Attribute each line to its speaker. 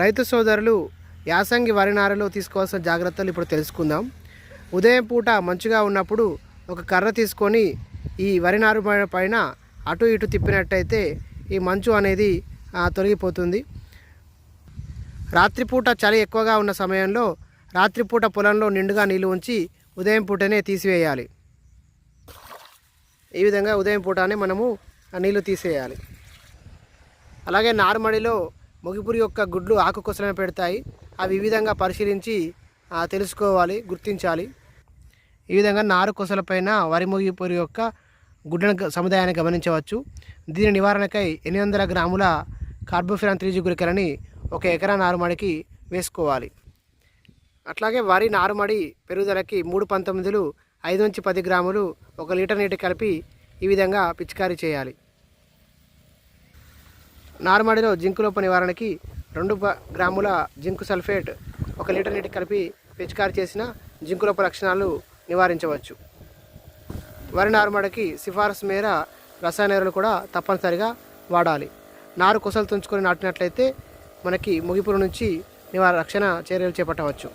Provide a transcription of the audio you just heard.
Speaker 1: రైతు సోదరులు యాసంగి వరి నారలో తీసుకోవాల్సిన జాగ్రత్తలు ఇప్పుడు తెలుసుకుందాం. ఉదయం పూట మంచుగా ఉన్నప్పుడు ఒక కర్ర తీసుకొని ఈ వరి నారు పైన అటు ఇటు తిప్పినట్టయితే ఈ మంచు అనేది తొలగిపోతుంది. రాత్రిపూట చలి ఎక్కువగా ఉన్న సమయంలో రాత్రిపూట పొలంలో నిండుగా నీళ్ళు ఉంచి ఉదయం పూటనే తీసివేయాలి. ఈ విధంగా ఉదయం పూటనే మనము నీళ్ళు తీసేయాలి. అలాగే నారుమడిలో మొగిపురి యొక్క గుడ్లు ఆకుకొసలను పెడతాయి. అవి ఈ విధంగా పరిశీలించి తెలుసుకోవాలి గుర్తించాలి. ఈ విధంగా నారు కొసలపైన వరి మొగిపురి యొక్క గుడ్లను గ- సముదాయాన్ని గమనించవచ్చు. దీని నివారణకై ఎనిమిది వందల గ్రాముల కార్బోఫిరాన్ త్రీ గురికలని ఒక ఎకరా నారుమడికి వేసుకోవాలి. అట్లాగే వరి నారుమడి పెరుగుదలకి మూడు పంతొమ్మిదిలు ఐదు నుంచి పది గ్రాములు ఒక లీటర్ నీటి కలిపి ఈ విధంగా పిచికారీ చేయాలి. నారుమడిలో జింకు లోప నివారణకి రెండు గ్రాముల జింకు సల్ఫేట్ ఒక లీటర్ నీటి కలిపి పిచికారి చేసిన జింకు లోప లక్షణాలు నివారించవచ్చు. వరి నారుమడికి సిఫారసు మేర రసాయన ఎరువులు కూడా తప్పనిసరిగా వాడాలి. నారు కొసలు తుంచుకొని నాటినట్లయితే మనకి ముగిపురు నుంచి నివారణ రక్షణ చర్యలు చేపట్టవచ్చు.